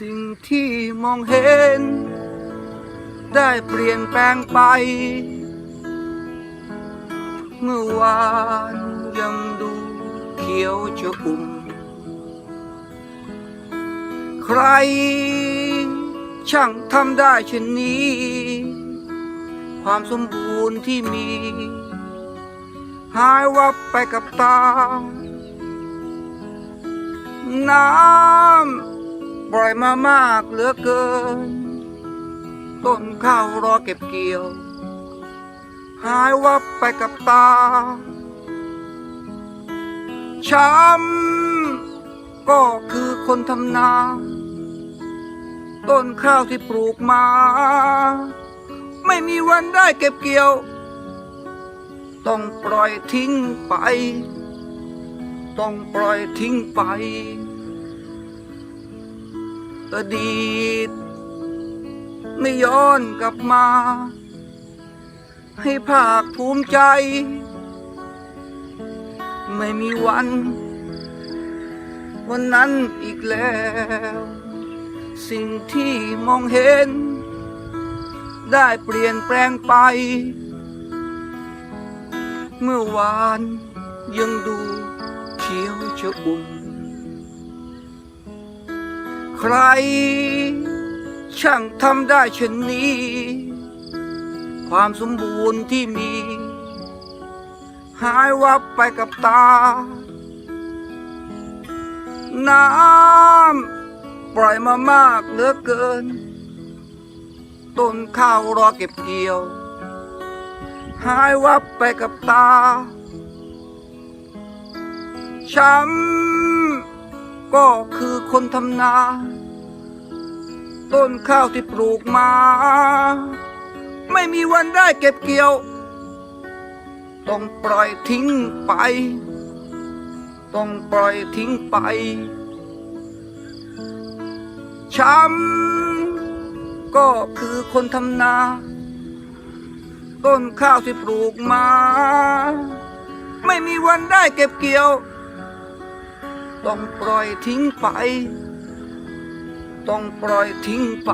สิ่งที่มองเห็น ได้เปลี่ยนแปลงไป เมื่อวานยังดูเขียวชอุ่ม ใคร ช่างทำได้เช่นนี้ ความสมบูรณ์ที่มี หายวับไปกับตา น้ำ ปล่อยมามากเหลือเกิน ต้นข้าวรอเก็บเกี่ยว หายวับไปกับตา ช้ำก็คือคนทำนา ต้นข้าวที่ปลูกมา ไม่มีวันได้เก็บเกี่ยว ต้องปล่อยทิ้งไป ต้องปล่อยทิ้งไป อดีต ไม่ย้อนกลับมา ให้ภาคภูมิใจ ไม่มีวัน วันนั้นอีกแล้ว สิ่งที่มองเห็น ได้เปลี่ยนแปลงไป เมื่อวานยังดูเขียวชอุ่ม ใคร ช่างทำได้เช่นนี้ ความสมบูรณ์ที่มี หายวับไปกับตา น้ำปล่อยมามากเหลือเกิน ต้นข้าวรอเก็บเกี่ยว หายวับไปกับตาช้ำ ก็คือคนทำนา ต้นข้าวที่ปลูกมา ไม่มีวันได้เก็บเกี่ยว ต้องปล่อยทิ้งไป ต้องปล่อยทิ้งไป ช้ำก็คือคนทำนา ต้นข้าวที่ปลูกมา ไม่มีวันได้เก็บเกี่ยว ต้องปล่อยทิ้งไป ต้องปล่อยทิ้งไป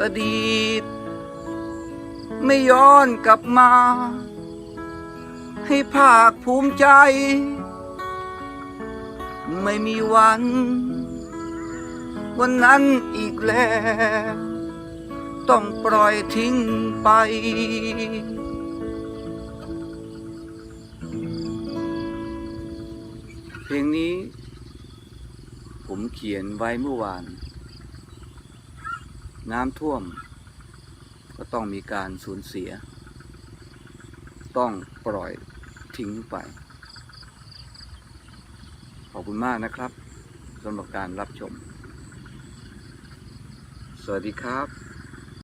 อดีต ไม่ย้อนกลับมา ให้ภาคภูมิใจ ไม่มีวัน วันนั้นอีกแล้ว ต้องปล่อยทิ้งไป เพลงนี้ ผมเขียนไว้เมื่อวาน น้ำท่วม ก็ต้องมีการสูญเสีย ต้องปล่อยทิ้งไป ขอบคุณมากนะครับสำหรับการรับชม สวัสดีครับ